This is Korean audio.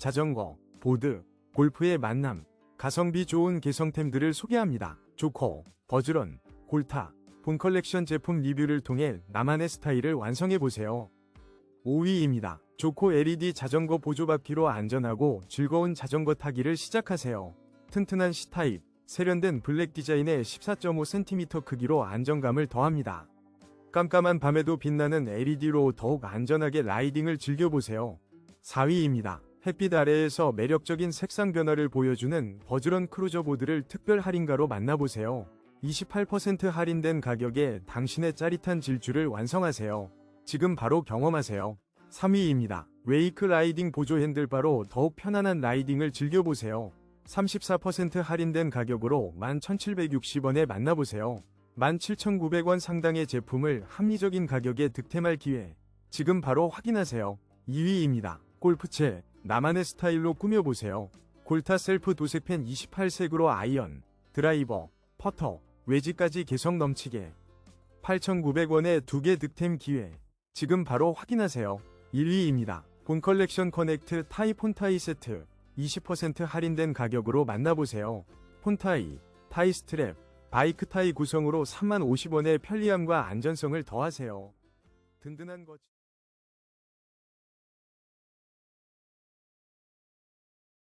자전거, 보드, 골프의 만남, 가성비 좋은 개성템들을 소개합니다. 조커, 버즈런, 골타, 본 컬렉션 제품 리뷰를 통해 나만의 스타일을 완성해보세요. 5위입니다. 조코 LED 자전거 보조바퀴로 안전하고 즐거운 자전거 타기를 시작하세요. 튼튼한 C타입, 세련된 블랙 디자인의 14.5cm 크기로 안정감을 더합니다. 깜깜한 밤에도 빛나는 LED로 더욱 안전하게 라이딩을 즐겨보세요. 4위입니다. 햇빛 아래에서 매력적인 색상 변화를 보여주는 버즈런 크루저 보드를 특별 할인가로 만나보세요. 28% 할인된 가격에 당신의 짜릿한 질주를 완성하세요. 지금 바로 경험하세요. 3위입니다. 웨이크 라이딩 보조 핸들바로 더욱 편안한 라이딩을 즐겨보세요. 34% 할인된 가격으로 11,760원에 만나보세요. 17,900원 상당의 제품을 합리적인 가격에 득템할 기회. 지금 바로 확인하세요. 2위입니다. 골프채, 나만의 스타일로 꾸며보세요. 골타 셀프 도색펜 28색으로 아이언, 드라이버, 퍼터, 외지까지 개성 넘치게. 8,900원에 두개 득템 기회. 지금 바로 확인하세요. 1위입니다. 본 컬렉션 커넥트 타이 폰타이 세트 20% 할인된 가격으로 만나보세요. 폰타이, 타이 스트랩, 바이크 타이 구성으로 3만 50원의 편리함과 안전성을 더하세요. 든든한 것